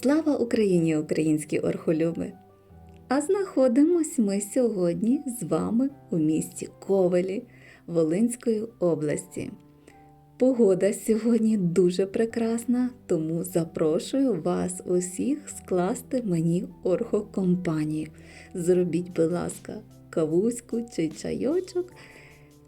Слава Україні, українські орхолюби! А знаходимось ми сьогодні з вами у місті Ковелі Волинської області. Погода сьогодні дуже прекрасна, тому запрошую вас усіх скласти мені орхокомпанію. Зробіть, будь ласка, кавуську чи чайочок,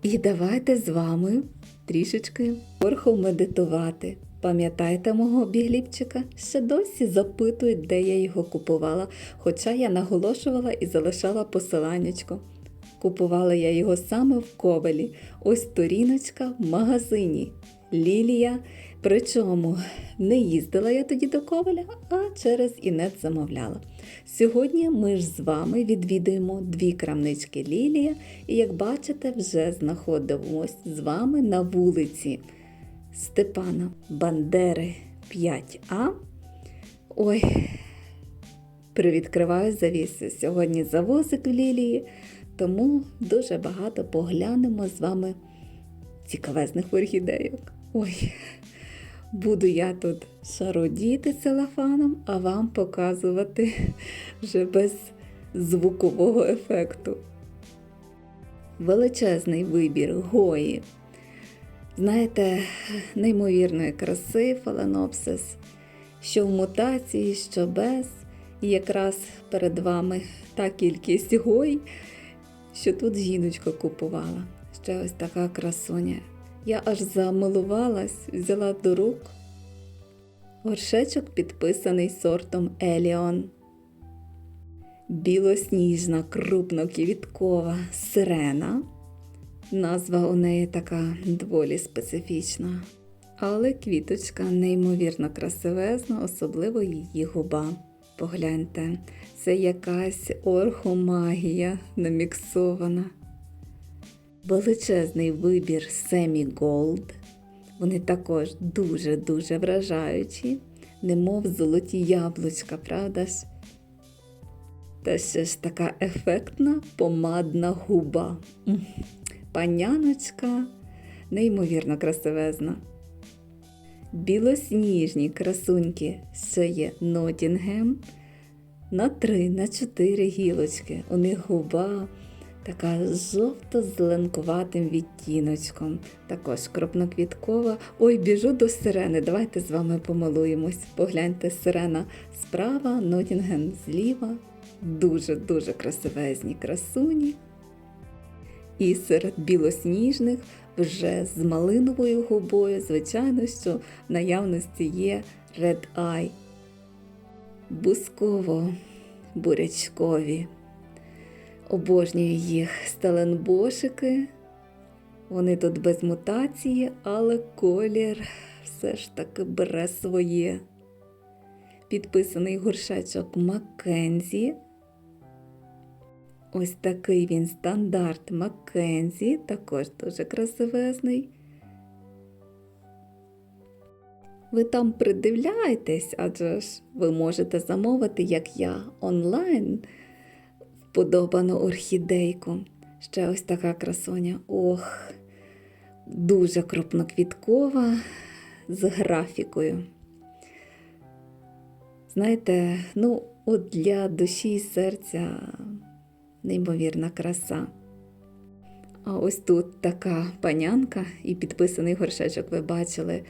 і давайте з вами трішечки орхомедитувати. Пам'ятаєте мого бігліпчика? Ще досі запитують, де я його купувала, хоча я наголошувала і залишала посиланнячко. Купувала я його саме в Ковелі. Ось сторіночка в магазині Лілія. Причому не їздила я тоді до Ковеля, а через інет замовляла. Сьогодні ми ж з вами відвідуємо дві крамнички Лілія, і як бачите, вже знаходимось з вами на вулиці Степана Бандери 5А. Ой, привідкриваю завіси. Сьогодні завозик в Лілії, тому дуже багато поглянемо з вами цікавезних орхідейок. Ой, буду я тут шародіти целофаном, а вам показувати вже без звукового ефекту. Величезний вибір гої. Знаєте, неймовірної краси фаленопсис, що в мутації, що без. І якраз перед вами та кількість гой, що тут жіночка купувала. Ще ось така красуня. Я аж замилувалась, взяла до рук. Горшечок підписаний сортом Еліон. Білосніжна, крупноквіткова сирена. Назва у неї така доволі специфічна. Але квіточка неймовірно красивезна, особливо її губа. Погляньте, це якась орхомагія наміксована. Величезний вибір Семі Голд. Вони також дуже-дуже вражаючі, немов золоті яблучка, правда ж? Та ще ж така ефектна помадна губа. Паняночка неймовірно красивезна. Білосніжні красуньки ще є Нотінгем на 3 на 4 гілочки. У них губа така жовто-зеленкуватим відтіночком. Також кропноквіткова. Ой, біжу до сирени. Давайте з вами помилуємось. Погляньте, сирена справа, Нотінген зліва. Дуже-дуже красивезні красуні. І серед білосніжних вже з малиновою губою, звичайно, що в наявності є Red Eye. Бусково бурячкові. Обожнюю їх сталенбошики. Вони тут без мутації, але колір все ж таки бере своє. Підписаний горшечок Маккензі. Ось такий він стандарт Маккензі, також дуже красивезний. Ви там придивляєтесь, адже ж ви можете замовити, як я, онлайн вподобану орхідейку. Ще ось така красоня. Ох, дуже крупноквіткова з графікою. Знаєте, ну, от для душі і серця неймовірна краса. А ось тут така панянка і підписаний горшечок ви бачили,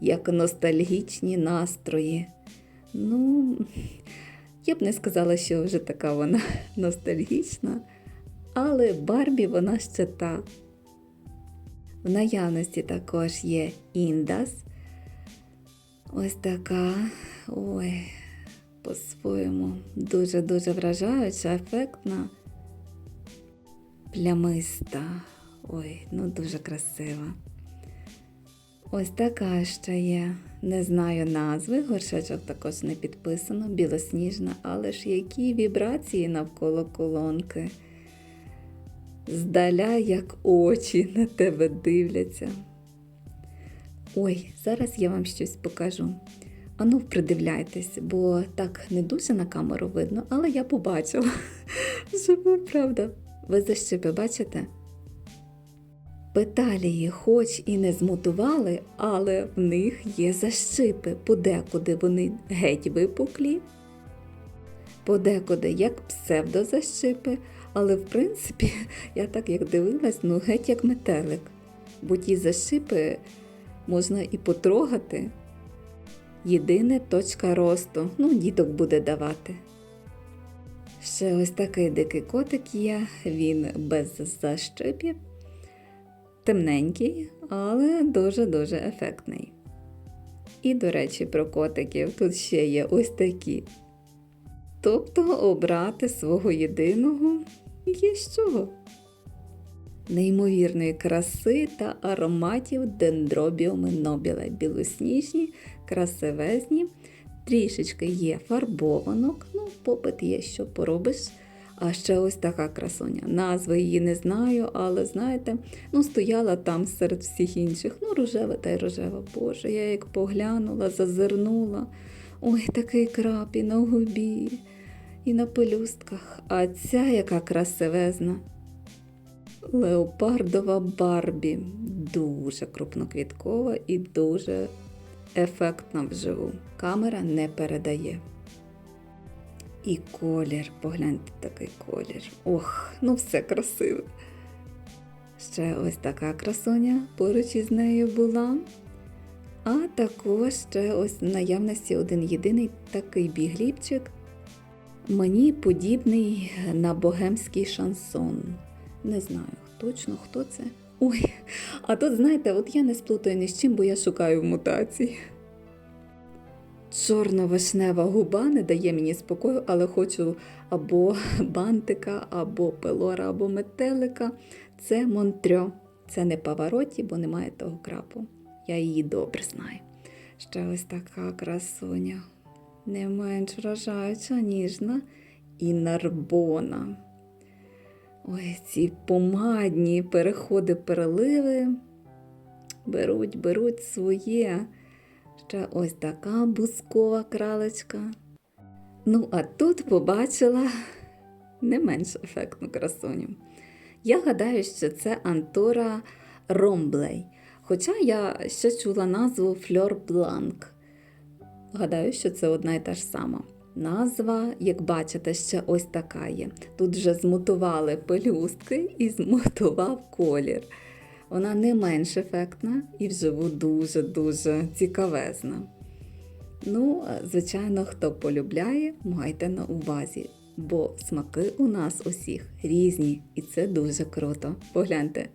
як ностальгічні настрої. Ну, я б не сказала, що вже така вона ностальгічна, але Барбі вона ще та. В наявності також є індас. Ось така. Ой, по-своєму дуже-дуже вражаюча, ефектна, плямиста. Ой, ну дуже красива. Ось така ще є. Не знаю назви, горшечок також не підписано, білосніжна, але ж які вібрації навколо колонки. Здаля, як очі на тебе дивляться. Ой, зараз я вам щось покажу. Ану, придивляйтесь, бо так не дуже на камеру видно, але я побачила. Що правда. Ви за щепи бачите? Петалії хоч і не змутували, але в них є защипи, подекуди вони геть випуклі, подекуди як псевдозащипи, але в принципі, я так як дивилась, ну геть як метелик. Бо ті защипи можна і потрогати. Єдине точка росту, ну, діток буде давати. Ще ось такий дикий котик є, він без защипів, темненький, але дуже-дуже ефектний. І, до речі, про котиків тут ще є ось такі. Тобто обрати свого єдиного є з чого. Неймовірної краси та ароматів дендробіуми нобіле білосніжні, красивезні, трішечки є фарбованок, ну, попит є, що поробиш. А ще ось така красуня. Назви її не знаю, але знаєте, ну стояла там серед всіх інших. Ну, рожева та й рожева. Боже, я як поглянула, зазирнула. Ой, такий крап і на губі, і на пелюстках. А ця яка красивезна. Леопардова Барбі. Дуже крупноквіткова і дуже ефектна вживу. Камера не передає. І колір, погляньте такий колір. Ох, ну все красиве. Ще ось така красуня поруч із нею була. А також ще ось в наявності один єдиний такий бігліпчик. Мені подібний на богемський шансон. Не знаю точно, хто це. Ой, а тут, знаєте, от я не сплутаю ні з чим, бо я шукаю мутацій. Чорно-вишнева губа не дає мені спокою, але хочу або бантика, або пелора, або метелика. Це Монтрьо. Це не павароті, бо немає того крапу. Я її добре знаю. Ще ось така красуня. Не менш вражаюча, ніжна і нарбона. Ой, ці помадні переходи, переливи беруть, беруть своє. Ще ось така бускова кралечка. Ну, а тут побачила не менш ефектну красуню. Я гадаю, що це Антора Ромблей. Хоча я ще чула назву Фльор Бланк. Гадаю, що це одна і та ж сама. Назва, як бачите, ще ось така є. Тут вже змутували пелюстки і змутував колір. Вона не менш ефектна і вживу дуже-дуже цікавезна. Ну, звичайно, хто полюбляє, майте на увазі, бо смаки у нас усіх різні, і це дуже круто. Погляньте,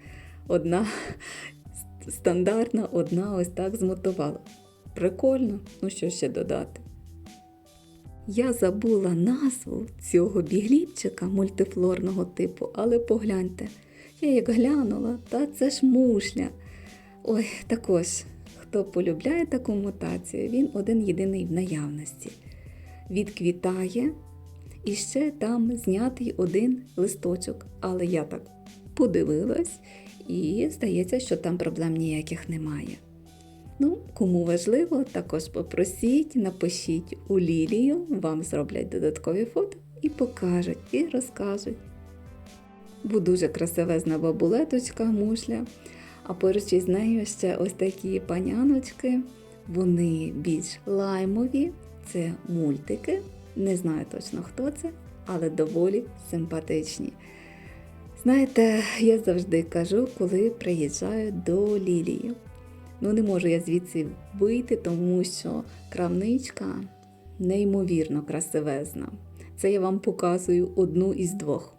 одна стандартна, одна ось так змотувала. Прикольно, ну що ще додати. Я забула назву цього бігліпчика мультифлорного типу, але погляньте, я як глянула, та це ж мушля. Ой, також, хто полюбляє таку мутацію, він один єдиний в наявності. Відквітає і ще там знятий один листочок. Але я так подивилась і здається, що там проблем ніяких немає. Ну, кому важливо, також попросіть, напишіть у Лілію, вам зроблять додаткові фото і покажуть, і розкажуть. Бо дуже красивезна бабулеточка, мушля. А поруч із нею ще ось такі паняночки. Вони більш лаймові, це мультики. Не знаю точно хто це, але доволі симпатичні. Знаєте, я завжди кажу, коли приїжджаю до Лілії. Ну, не можу я звідси вийти, тому що крамничка неймовірно красивезна. Це я вам показую одну із двох.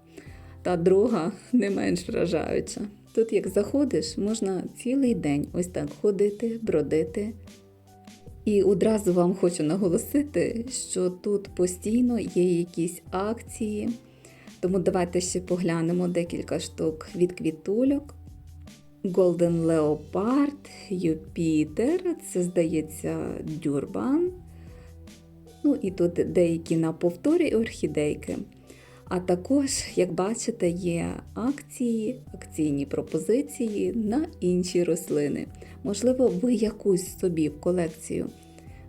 Та друга не менш вражаюча. Тут, як заходиш, можна цілий день ось так ходити, бродити. І одразу вам хочу наголосити, що тут постійно є якісь акції. Тому давайте ще поглянемо декілька штук від квітульок. Golden Leopard, Юпітер, це, здається, дюрбан. Ну і тут деякі на повторі орхідейки. А також, як бачите, є акції, акційні пропозиції на інші рослини. Можливо, ви якусь собі в колекцію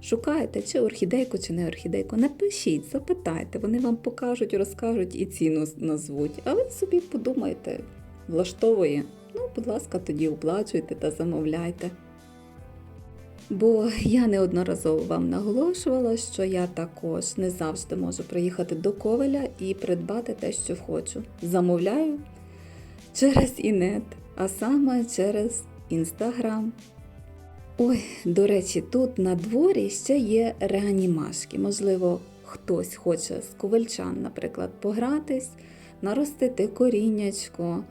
шукаєте, чи орхідейку, чи не орхідейку. Напишіть, запитайте, вони вам покажуть, розкажуть і ціну назвуть. А ви собі подумайте, влаштовує, ну, будь ласка, тоді оплачуйте та замовляйте. Бо я неодноразово вам наголошувала, що я також не завжди можу приїхати до Ковеля і придбати те, що хочу. Замовляю через інет, а саме через інстаграм. Ой, до речі, тут на дворі ще є реанімашки. Можливо, хтось хоче з ковальчан, наприклад, погратись, наростити коріннячко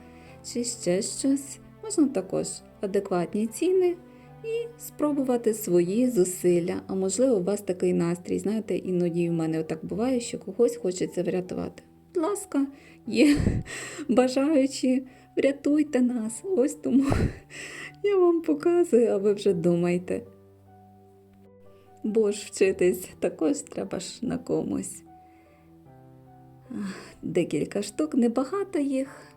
чи ще щось. Можна також адекватні ціни і спробувати свої зусилля. А можливо, у вас такий настрій. Знаєте, іноді в мене так буває, що когось хочеться врятувати. Будь ласка, є бажаючі, врятуйте нас. Ось тому я вам показую, а ви вже думайте. Бо ж вчитись також треба ж на комусь. Декілька штук, небагато їх.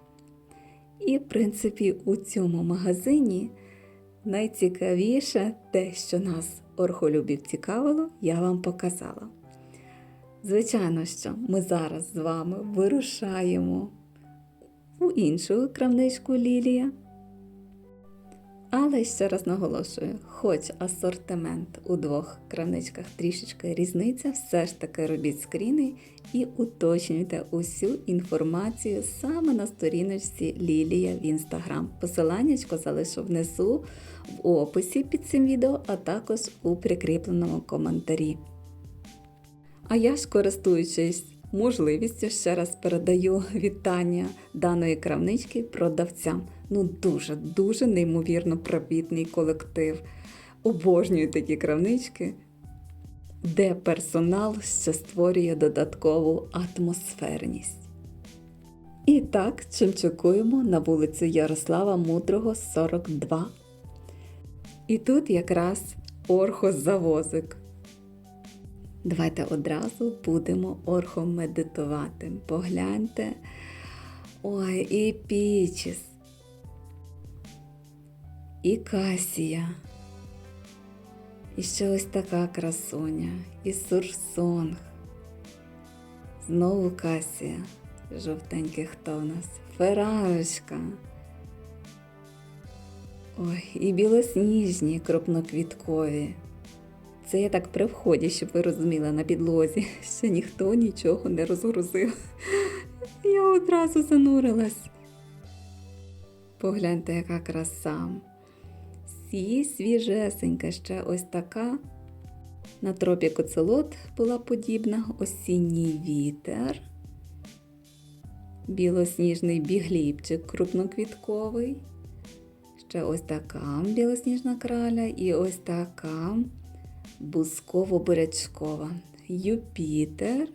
І, в принципі, у цьому магазині найцікавіше те, що нас орхолюбів цікавило, я вам показала. Звичайно, що ми зараз з вами вирушаємо у іншу крамничку Лілія. Але ще раз наголошую, хоч асортимент у двох крамничках трішечки різниця, все ж таки робіть скріни і уточнюйте усю інформацію саме на сторіночці Лілія в інстаграм. Посиланнячко залишу внизу в описі під цим відео, а також у прикріпленому коментарі. А я ж, користуючись можливістю, ще раз передаю вітання даної крамнички продавцям. Ну, дуже, дуже неймовірно привітний колектив. Обожнюю такі крамнички, де персонал ще створює додаткову атмосферність. І так, чимчукуємо на вулицю Ярослава Мудрого, 42. І тут якраз орхозавозик. Давайте одразу будемо орхомедитувати. Погляньте. Ой, і пічіс, і касія. І ще ось така красуня, і сурсонг. Знову касія. Жовтенький хто у нас? Ферарочка. Ой, і білосніжні крупноквіткові. Це я так при вході, щоб ви розуміли, на підлозі. Ще ніхто нічого не розгрузив. Я одразу занурилась. Погляньте, яка краса. Всі свіжесенька, ще ось така. На тропі коцелот була подібна, осінній вітер, білосніжний бігліпчик крупноквітковий. Ще ось така білосніжна краля і ось така бузково-бурячкова, Юпітер.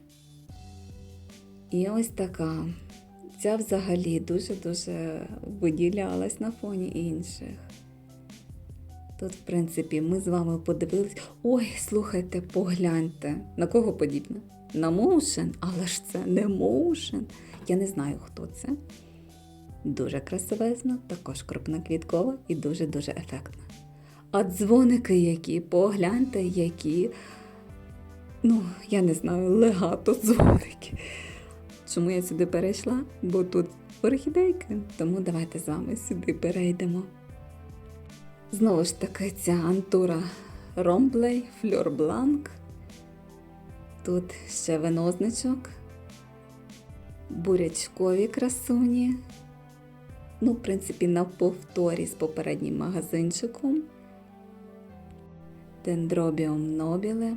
І ось така. Ця взагалі дуже-дуже виділялась на фоні інших. Тут, в принципі, ми з вами подивились. Ой, слухайте, погляньте. На кого подібне? На моушен, але ж це не моушен. Я не знаю, хто це. Дуже красивезно, також крупноквіткова і дуже-дуже ефектна. А дзвоники які, погляньте, які, ну, я не знаю, легато дзвоники. Чому я сюди перейшла? Бо тут орхідейки, тому давайте з вами сюди перейдемо. Знову ж таки, ця антура Ромблей, Фльор Бланк. Тут ще винозничок, бурячкові красуні. Ну, в принципі, на повторі з попереднім магазинчиком. Дендробіум нобіле.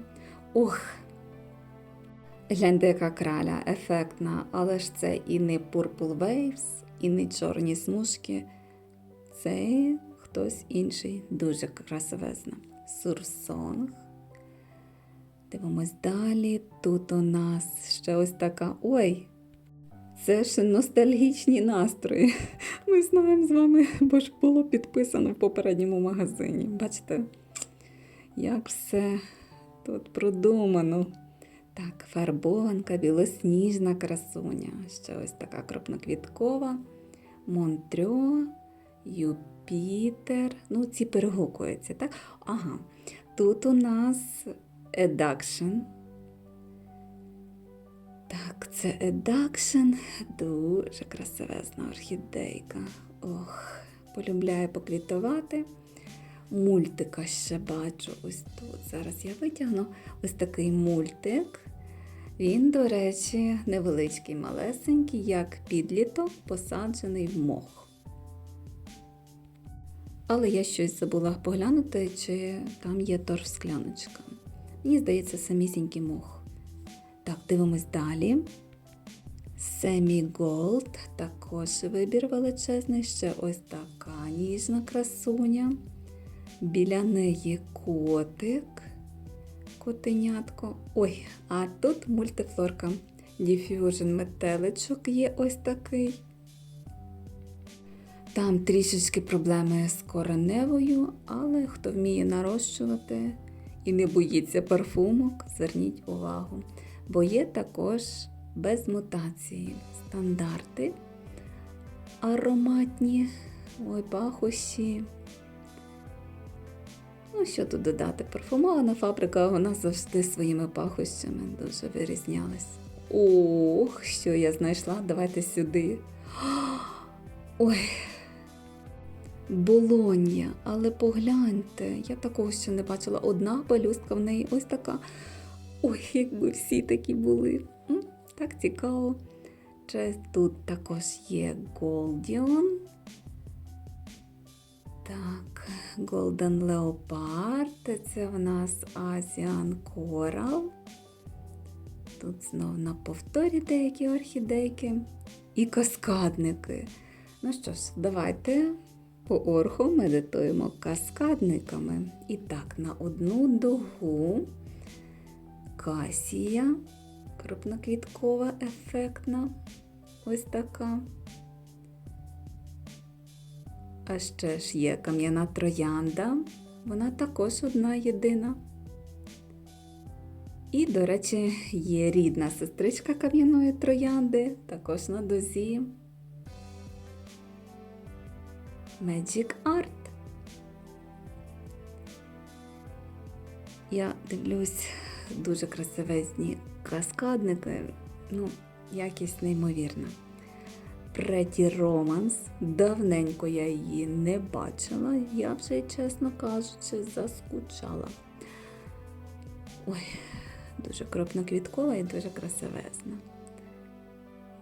Ух! Гляньте, краля, ефектна, але ж це і не Purple Waves, і не чорні смужки. Це хтось інший, дуже красивезна. Сурсонг. Дивимось далі. Тут у нас ще ось така. Ой! Це ж ностальгічні настрої. Ми знаємо з вами, бо ж було підписано в попередньому магазині. Бачите, як все тут продумано. Так, фарбованка, білосніжна красуня. Ще ось така крупноквіткова. Монтрьо, Юпітер. Ну, ці перегукуються, так? Ага. Тут у нас Едакшн. Так, це Едакшн, дуже красивезна орхідейка. Ох, полюбляє поквітувати. Мультика ще бачу ось тут. Зараз я витягну ось такий мультик. Він, до речі, невеличкий, малесенький, як підліток, посаджений в мох. Але я щось забула поглянути, чи там є торф-скляночка. Мені здається, самісінький мох. Так, дивимось далі. Семі Голд, також вибір величезний, ще ось така ніжна красуня. Біля неї котик, котенятко. Ой, а тут мультифлорка. Diffusion метеличок є ось такий. Там трішечки проблеми з кореневою, але хто вміє нарощувати і не боїться парфумок, зверніть увагу. Бо є також без мутації стандарти ароматні, ой, пахощі. Ну, що тут додати? Парфумована фабрика, вона завжди своїми пахощами дуже вирізнялась. Ох, що я знайшла, давайте сюди. Ой, Болонья, але погляньте, я такого ще не бачила. Одна пелюстка в неї ось така. Ой, якби всі такі були. Так цікаво. Тут також є Голдіон. Golden Leopard. Це в нас Asian Coral. Тут знов на повторі деякі орхідейки і каскадники. Ну що ж, давайте по орху медитуємо каскадниками. І так, на одну дугу касія, крупноквіткова, ефектна. Ось така. А ще ж є кам'яна троянда. Вона також одна єдина. І, до речі, є рідна сестричка кам'яної троянди, також на дозі. Magic Art. Я дивлюсь дуже красивезні каскадники. Ну, якість неймовірна. Pretty Romance. Давненько я її не бачила, я вже, чесно кажучи, заскучала. Ой, дуже кропноквіткова і дуже красивезна.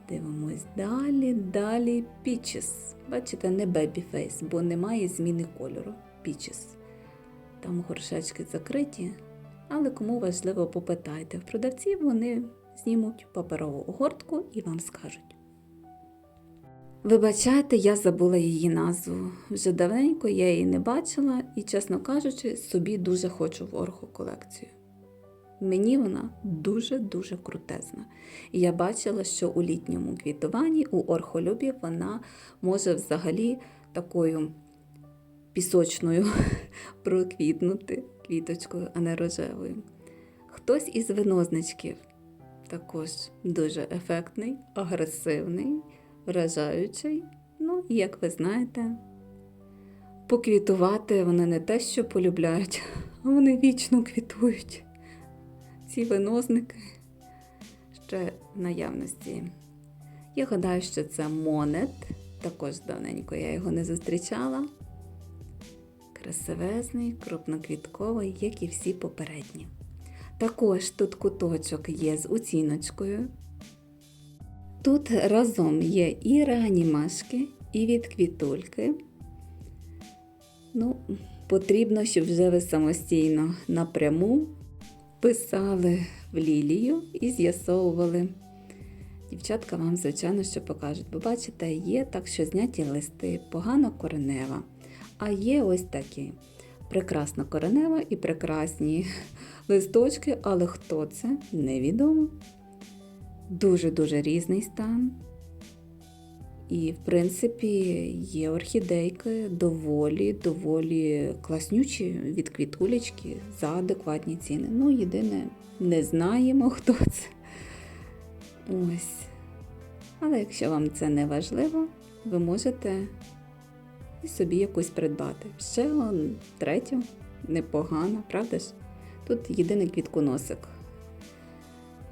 Дивимось далі, далі Peaches. Бачите, не Babyface, бо немає зміни кольору. Peaches. Там горшечки закриті, але кому важливо, попитайте. В продавців вони знімуть паперову огортку і вам скажуть. Вибачайте, я забула її назву. Вже давненько я її не бачила і, чесно кажучи, собі дуже хочу в орху колекцію. Мені вона дуже-дуже крутезна. І я бачила, що у літньому квітуванні у орхолюбі вона може взагалі такою пісочною проквітнути квіточкою, а не рожевою. Хтось із винозничків також дуже ефектний, агресивний, вражаючий. Ну, і як ви знаєте, поквітувати вони не те, що полюбляють, а вони вічно квітують ці винозники ще в наявності. Я гадаю, що це монет. Також давненько я його не зустрічала. Красивезний, крупноквітковий, як і всі попередні. Також тут куточок є з оціночкою. Тут разом є і реанімашки, і від квітульки. Ну, потрібно, щоб вже ви самостійно напряму писали в лілію і з'ясовували. Дівчатка вам, звичайно, що покажуть, бо бачите, є так, що зняті листи, погано коренева. А є ось такі прекрасна коренева і прекрасні листочки, але хто це, невідомо. Дуже-дуже різний стан. І, в принципі, є орхідейки доволі, доволі класнючі від квітулечки за адекватні ціни. Ну, єдине, не знаємо, хто це. Ось. Але якщо вам це не важливо, ви можете і собі якусь придбати. Ще он, третю, непогано, правда ж? Тут єдиний квітконосик.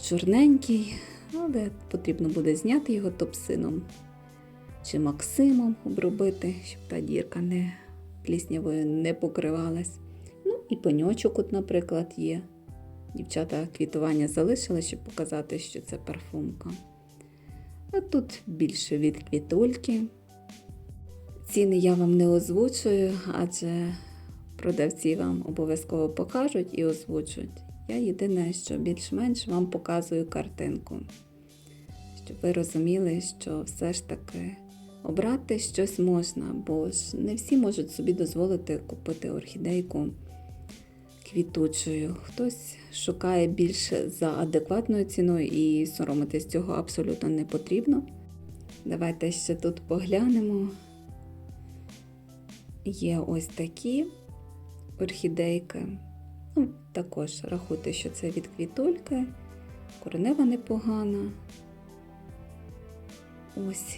Чорненький, але потрібно буде зняти його топсином чи Максимом обробити, щоб та дірка не пліснявою не покривалась. Ну і пеньочок, от, наприклад, є. Дівчата квітування залишили, щоб показати, що це парфумка. А тут більше від квітульки. Ціни я вам не озвучую, адже продавці вам обов'язково покажуть і озвучать. Я єдине, що більш-менш вам показую картинку, щоб ви розуміли, що все ж таки обрати щось можна, бо ж не всі можуть собі дозволити купити орхідейку квітучою. Хтось шукає більше за адекватною ціною і соромитись цього абсолютно не потрібно. Давайте ще тут поглянемо. Є ось такі орхідейки. Ну, також рахуйте, що це від квітульки, коренева непогана. Ось.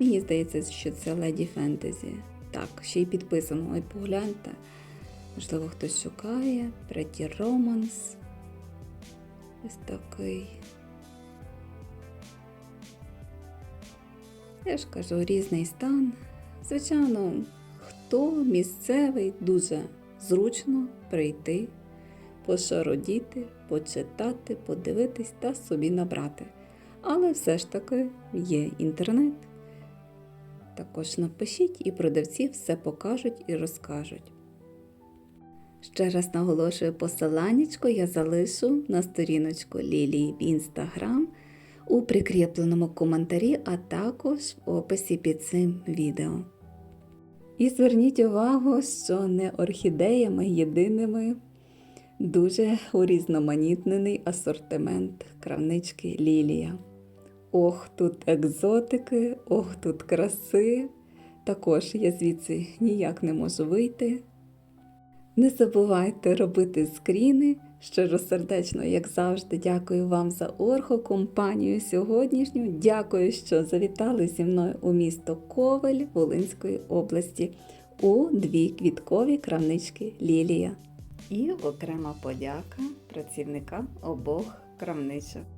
Мені здається, що це Леді Фентезі. Так, ще й підписано. Ой, погляньте. Можливо, хтось шукає. Pretty Romance. Ось такий. Я ж кажу, різний стан. Звичайно, хто місцевий, дуже зручно прийти, пошародіти, почитати, подивитись та собі набрати. Але все ж таки є інтернет. Також напишіть і продавці все покажуть і розкажуть. Ще раз наголошую посиланнячко я залишу на сторіночку Лілії в інстаграм у прикріпленому коментарі, а також в описі під цим відео. І зверніть увагу, що не орхідеями єдиними дуже урізноманітнений асортимент кравнички Лілія. Ох, тут екзотики, ох, тут краси. Також я звідси ніяк не можу вийти. Не забувайте робити скріни. Щиросердечно, як завжди, дякую вам за оргокомпанію сьогоднішню. Дякую, що завітали зі мною у місто Ковель Волинської області у дві квіткові крамнички Лілія. І окрема подяка працівникам обох крамничок.